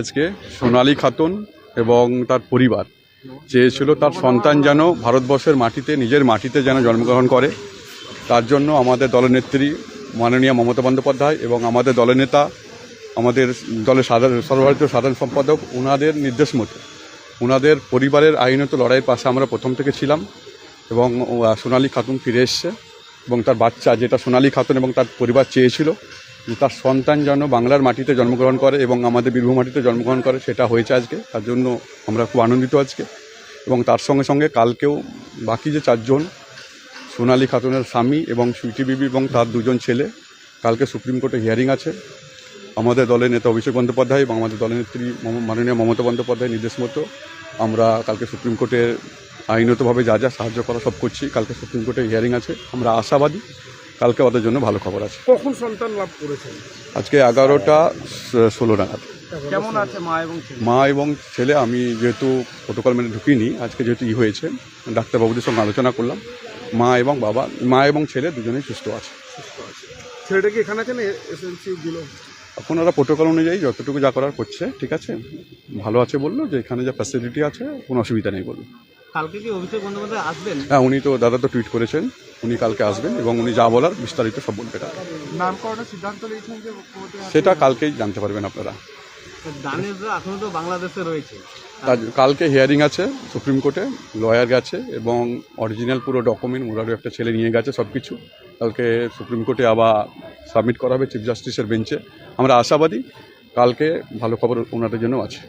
আজকে সোনালী খাতুন এবং তার পরিবার। চেয়েছিল তার সন্তান যেন ভারতবর্ষের মাটিতে, নিজের মাটিতে যেন জন্মগ্রহণ করে। তার জন্য আমাদের দলনেত্রী মাননীয় মমতা বন্দ্যোপাধ্যায় এবং আমাদের দলনেতা আমাদের দলের সাধারণ, সর্বভারতীয় সাধারণ সম্পাদক ওনাদের নির্দেশ মতো ওনাদের পরিবারের আইনত লড়াইয়ের পাশে আমরা প্রথম থেকে ছিলাম এবং সোনালী খাতুন ফিরে এসছে এবং তার বাচ্চা, যেটা সোনালী খাতুন এবং তার পরিবার চেয়েছিল তার সন্তান যেন বাংলার মাটিতে জন্মগ্রহণ করে এবং আমাদের বীরভূম মাটিতে জন্মগ্রহণ করে, সেটা হয়েছে আজকে। তার জন্য আমরা খুব আনন্দিত আজকে। এবং তার সঙ্গে সঙ্গে কালকেও বাকি যে চারজন, সোনালী খাতুনের স্বামী এবং সুইটি বিবি এবং তার দুজন ছেলে, কালকে সুপ্রিম কোর্টে হিয়ারিং আছে। আমাদের দলের নেতা অভিষেক বন্দ্যোপাধ্যায় এবং আমাদের দলের নেত্রী মাননীয় মমতা বন্দ্যোপাধ্যায় নির্দেশ মতো আমরা কালকে সুপ্রিম কোর্টে আইনতভাবে যা যা সাহায্য করা সব করছি, কালকে সুপ্রিম কোর্টে হিয়ারিং আছে। আমরা আশাবাদী কালকে ওদের জন্য ভালো খবর আছে। কখন সন্তান লাভ করেছেন? আজকে এগারোটা ষোলো নাগাদ। কেমন আছে মা এবং ছেলে? মা এবং ছেলে আমি যেহেতু প্রোটোকল মেনে ঢুকিনি আজকে যেহেতু ই হয়েছে ডাক্তারবাবুদের সঙ্গে আলোচনা করলাম। মা এবং বাবা মা এবং ছেলে দুজনেই সুস্থ আছে। ছেলেটা কি এখানে আছে না? এসএলসি দিল। এখন ওরা প্রোটোকল অনুযায়ী যতটুকু যা করার করছে ঠিক আছে? ভালো আছে বলল যে এখানে যা ফ্যাসিলিটি আছে কোনো অসুবিধা নেই বলল। কালকে কি অভিষেক বন্দ্যোপাধ্যায় আসবেন? হ্যাঁ উনি তো দাদা তো টুইট করেছেন। উনি কালকে আসবেন এবং উনি যা বলার বিস্তারিত সব বলবেন নামকরণের সিদ্ধান্ত নিয়েছেন যে সেটা কালকেই জানতে পারবেন আপনারা। দানেশরা এখনও তো বাংলাদেশে রয়েছে। কালকে হিয়ারিং আছে সুপ্রিম কোর্টে লয়ার গেছে এবং অরিজিনাল পুরো ডকুমেন্ট ওনারও একটা ছেলে নিয়ে গেছে সব কিছু কালকে সুপ্রিম কোর্টে আবার সাবমিট করা হবে চিফ জাস্টিসের বেঞ্চে আমরা আশাবাদী কালকে ভালো খবর ওনাদের জন্য আছে।